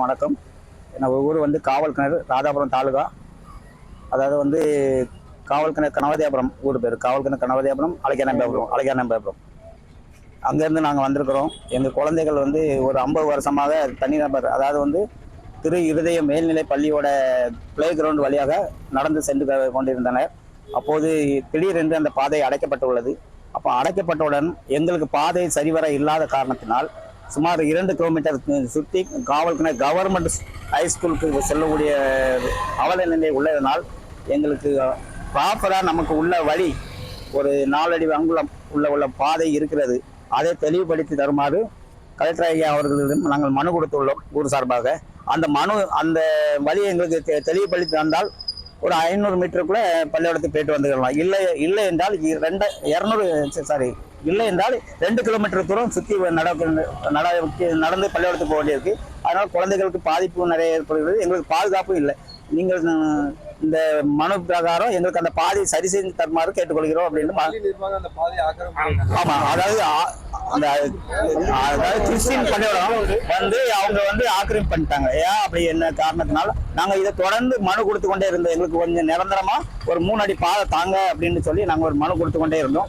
வணக்கம். நம்ம ஊர் வந்து காவல் கிணறு ராதாபுரம் தாலுகா. அதாவது வந்து காவல் கிணறு கனவதியாபுரம் ஊர் பேர். காவல் கிணறு கனவதியாபுரம் அழகானம்பாபுரம் அழகானம்பாபுரம் அங்கேருந்து நாங்கள் வந்திருக்கிறோம். எங்கள் குழந்தைகள் வந்து ஒரு ஐம்பது வருஷமாக தனிநபர் அதாவது வந்து திரு இருதய மேல்நிலை பள்ளியோட பிளே கிரவுண்ட் வழியாக நடந்து சென்று கொண்டிருந்தனர். அப்போது திடீரென்று அந்த பாதை அடைக்கப்பட்டுள்ளது. அப்போ அடைக்கப்பட்டவுடன் எங்களுக்கு பாதை சரிவர இல்லாத காரணத்தினால் சுமார் இரண்டு கிலோமீட்டர் சுற்றி காவல்துறை கவர்மெண்ட் ஹைஸ்கூலுக்கு செல்லக்கூடிய அவல நிலை உள்ளதனால் எங்களுக்கு ப்ராப்பராக நமக்கு உள்ள வழி ஒரு நாலடி அங்குலம் உள்ள உள்ள பாதை இருக்கிறது. அதை தெளிவுபடுத்தி தருமாறு கலெக்டர் ஐயா அவர்களிடம் நாங்கள் மனு கொடுத்துள்ளோம் ஊர் சார்பாக. அந்த மனு அந்த வழியை எங்களுக்கு தெ- தெளிவுபடுத்தி தந்தால் ஒரு ஐநூறு மீட்டருக்குள்ளே பள்ளிக்கூடத்துக்கு போயிட்டு வந்துக்கலாம். இல்லை இல்லை என்றால் ரெண்டு இரநூறு சாரி இல்லை என்றால் ரெண்டு கிலோமீட்டர் தூரம் சுற்றி நடக்க நட நடந்து பள்ளிக்கூடத்துக்கு போக வேண்டியிருக்கு. அதனால் குழந்தைகளுக்கு பாதிப்பு நிறைய ஏற்படுகிறது. எங்களுக்கு பாதுகாப்பும் இல்லை. நீங்கள் இந்த மனு பிரகாரம் எங்களுக்கு அந்த பாதையை சரி செய்து தருமாறு கேட்டுக்கொள்கிறோம் அப்படின்னு ம- பள்ளி நிர்வாகம் அந்த பாதையை ஆக்கிரமிப்பு ஆமா அதாவது அந்த அதாவது கிறிஸ்டின் பள்ளியோடம் வந்து அவங்க வந்து ஆக்கிரமிப்பு பண்ணிட்டாங்க. ஏன்? அப்படி என்ன காரணத்தினால நாங்க இதை தொடர்ந்து மனு கொடுத்து கொண்டே இருந்தோம். எங்களுக்கு கொஞ்சம் நிரந்தரமா ஒரு மூணு அடி பாதை தாங்க அப்படின்னு சொல்லி நாங்க ஒரு மனு கொடுத்து கொண்டே இருந்தோம்.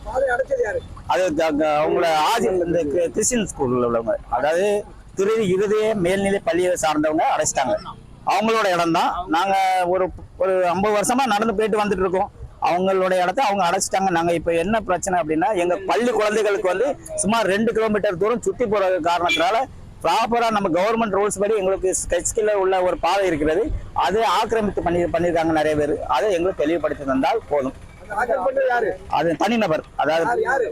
அது அவங்கள ஆதி இந்த கி- கிறிஸ்டின் ஸ்கூல்ல உள்ளவங்க. அதாவது திரு இருதய மேல்நிலை பள்ளியை சார்ந்தவங்க அடைச்சிட்டாங்க. அவங்களோட இடம் தான் நாங்க ஒரு ஒரு ஐம்பது வருஷமா நடந்து போயிட்டு வந்துட்டு இருக்கோம். அவங்களுடைய இடத்த அவங்க அடைச்சிட்டாங்க. நாங்க இப்ப என்ன பிரச்சனை அப்படின்னா எங்க பள்ளி குழந்தைகளுக்கு வந்து சுமார் ரெண்டு கிலோமீட்டர் தூரம் சுத்தி போற காரணத்தினால ப்ராப்பரா நம்ம கவர்மெண்ட் ரூல்ஸ் படி எங்களுக்கு ஸ்கெட்ச்கில் உள்ள ஒரு பாதை இருக்கிறது. அது ஆக்கிரமித்து பண்ணி பண்ணியிருக்காங்க நிறைய பேர். அதை எங்களுக்கு தெளிவுபடுத்தி தந்தால் போதும். அது தனிநபர். அதாவது யாரு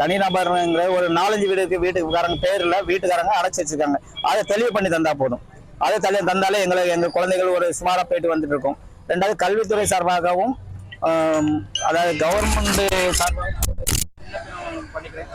தனிநபருங்கிற ஒரு நாலஞ்சு வீடுக்கு வீட்டுக்காரங்க பேர்ல வீட்டுக்காரங்க அடைச்சி வச்சிருக்காங்க. அதை தெளிவு பண்ணி தந்தா போதும். அதை தள்ளி தந்தாலே எங்களை எங்கள் குழந்தைகள் ஒரு சுமாராக போயிட்டு வந்துட்டு இருக்கோம். ரெண்டாவது கல்வித்துறை சார்பாகவும் அதாவது கவர்மெண்ட் சார்பாக பண்ணிக்கிறேன்